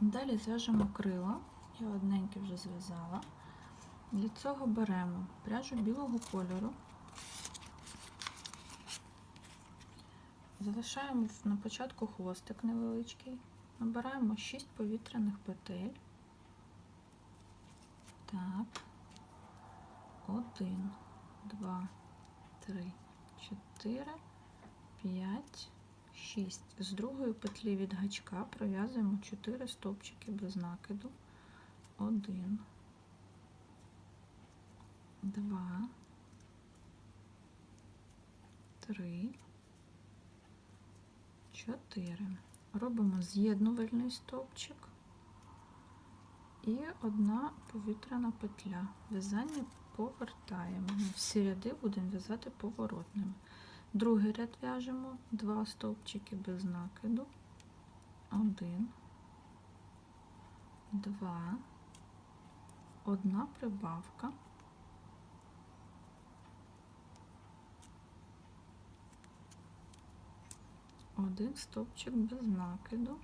Далі зв'яжемо крила. Я одненьке вже зв'язала. Для цього беремо пряжу білого кольору. Залишаємо на початку хвостик невеличкий. Набираємо 6 повітряних петель. Так. Один, два, три, чотири, п'ять, шість. З другої петлі від гачка пров'язуємо 4 стовпчики без накиду. Один, два, три, чотири. Робимо з'єднувальний стовпчик і одна повітряна петля. В'язання повертаємо. Всі ряди будемо в'язати поворотними. Другий ряд в'яжемо два стовпчики без накиду. Один, два, одна прибавка. Один стовпчик без накиду.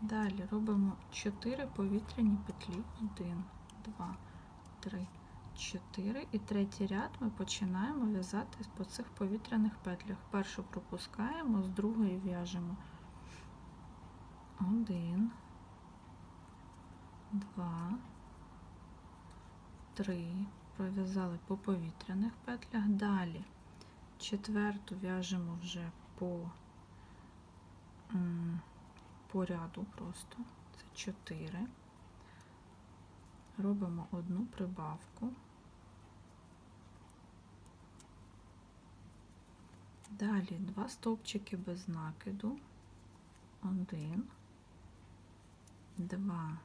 Далі робимо 4 повітряні петлі. 1, 2, 3, 4. І третій ряд ми починаємо в'язати по цих повітряних петлях. Першу пропускаємо, з другої в'яжемо 1, 2, 3. Пров'язали по повітряних петлях. Далі четверту в'яжемо вже по по ряду просто. Це 4. Робимо одну прибавку. Далі два стовпчики без накиду. Один, два.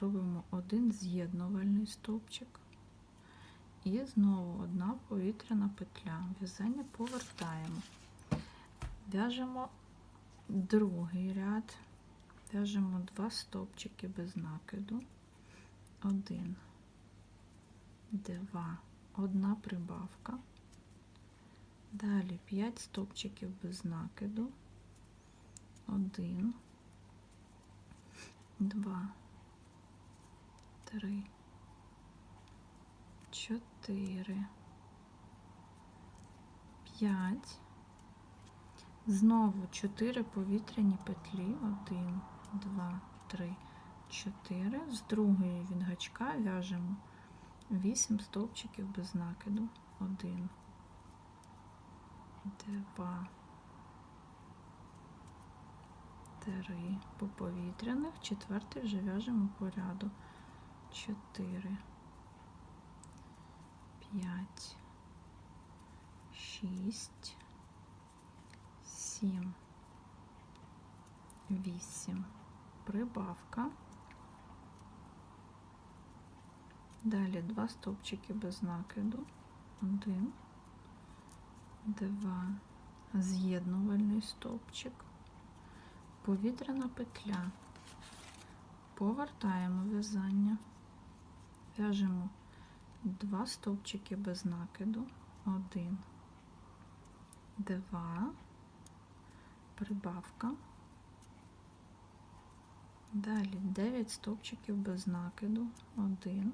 Робимо один з'єднувальний стовпчик. І знову одна повітряна петля. В'язання повертаємо. В'яжемо другий ряд. В'яжемо два стовпчики без накиду. Один, два, одна прибавка. Далі 5 стовпчиків без накиду. Один, два, три, чотири, п'ять. Знову 4 повітряні петлі. 1, 2, 3, 4. З другої від гачка в'яжемо 8 стовпчиків без накиду. 1, 2, 3 по повітряних. Четвертий вже в'яжемо по ряду. 4, 5, 6, 7, 8, прибавка. Далі два стовпчики без накиду. Один, два, з'єднувальний стовпчик, повітряна петля. Повертаємо в'язання, в'яжемо два стовпчики без накиду. Один, два, прибавка. Далі 9 стовпчиків без накиду. 1,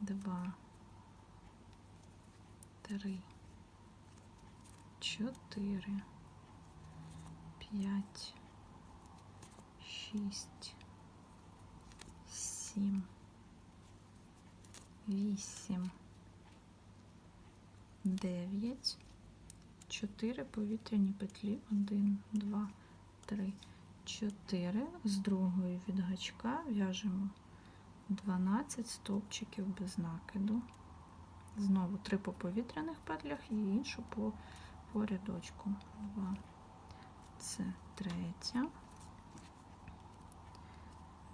2, 3, 4, 5, 6, 7, 8, 9, 4 повітряні петлі. 1, 2, 3, 4. З другої від гачка в'яжемо 12 стовпчиків без накиду. Знову 3 по повітряних петлях і іншу по, по рядочку. 2. Це третя.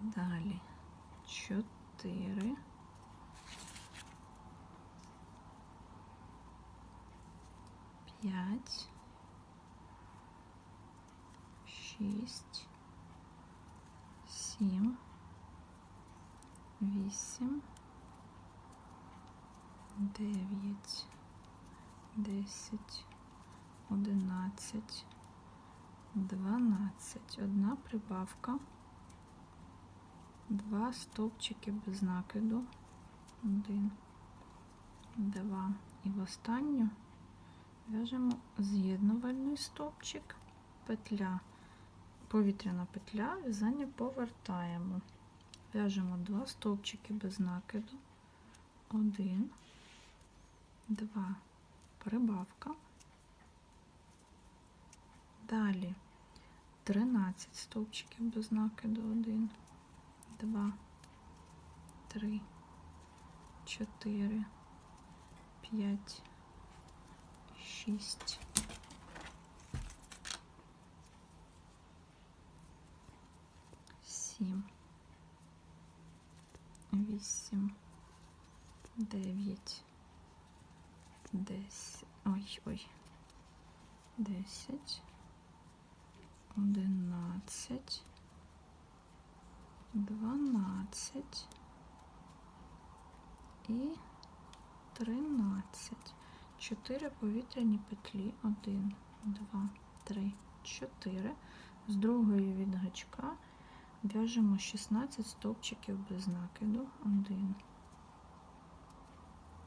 Далі 4. П'ять, шість, сім, вісім, дев'ять, десять. 11, 12. Одна прибавка. Два стовпчики без накиду. Один, два. І в останню в'яжемо з'єднувальний стовпчик, петля, повітряна петля, в'язання повертаємо. В'яжемо два стовпчики без накиду. Один, два, прибавка. Далі 13 стовпчиків без накиду. 1, 2, 3, 4, 5, 6. Сім, вісім, дев'ять, десять. Ой, ой. Десять, одинадцять, дванадцять і тринадцять. Чотири повітряні петлі. Один, два, три, чотири. З другої від гачка в'яжемо 16 стовпчиків без накиду. Один,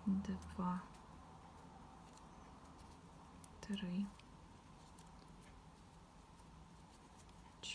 два, три,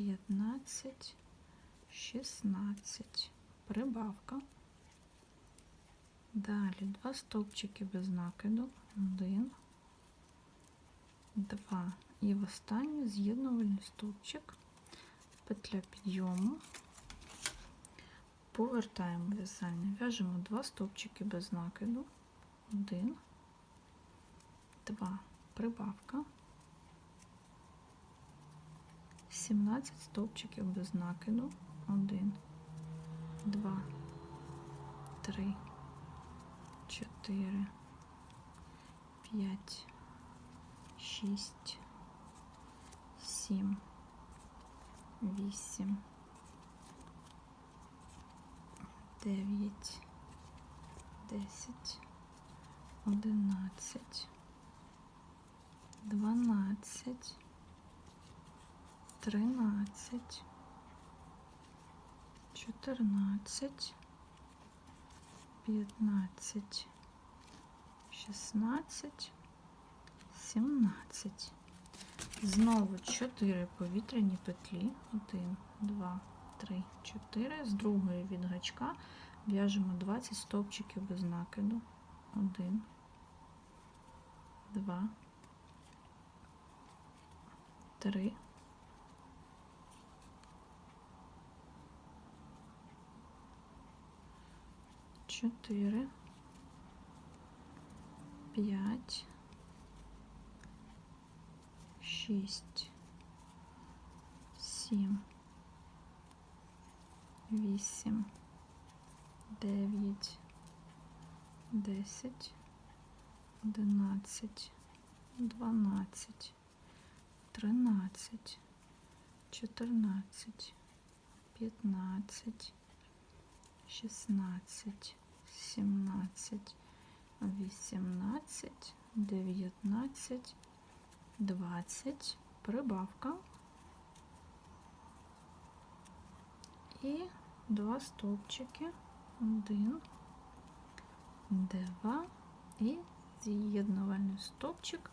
п'ятнадцять, шістнадцять. Прибавка. Далі два стовпчики без накиду. Один, два. І в останній з'єднувальний стовпчик, петля підйому. Повертаємо в'язання. В'яжемо два стовпчики без накиду. Один, два. Прибавка. 17 стовпчиків без накиду. 1, 2, 3, 4, 5, 6, 7, 8, 9, 10, 11, 12, тринадцять, чотирнадцять, п'ятнадцять, шістнадцять, сімнадцять. Знову чотири повітряні петлі. Один, два, три, чотири. З другої від гачка в'яжемо 20 стовпчиків без накиду. Один, два, три. чотири, п'ять, шість, сім, вісім, дев'ять, десять, одинадцять, дванадцять, тринадцять, чотирнадцять, п'ятнадцять. 16, 17, 18, 19, 20, прибавка. І два стовпчики, один, два. І з'єднувальний стовпчик.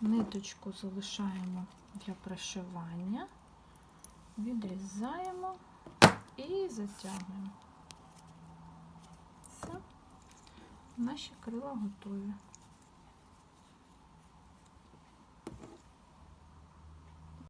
Ниточку залишаємо для пришивання, відрізаємо і затягуємо. Наші крила готові.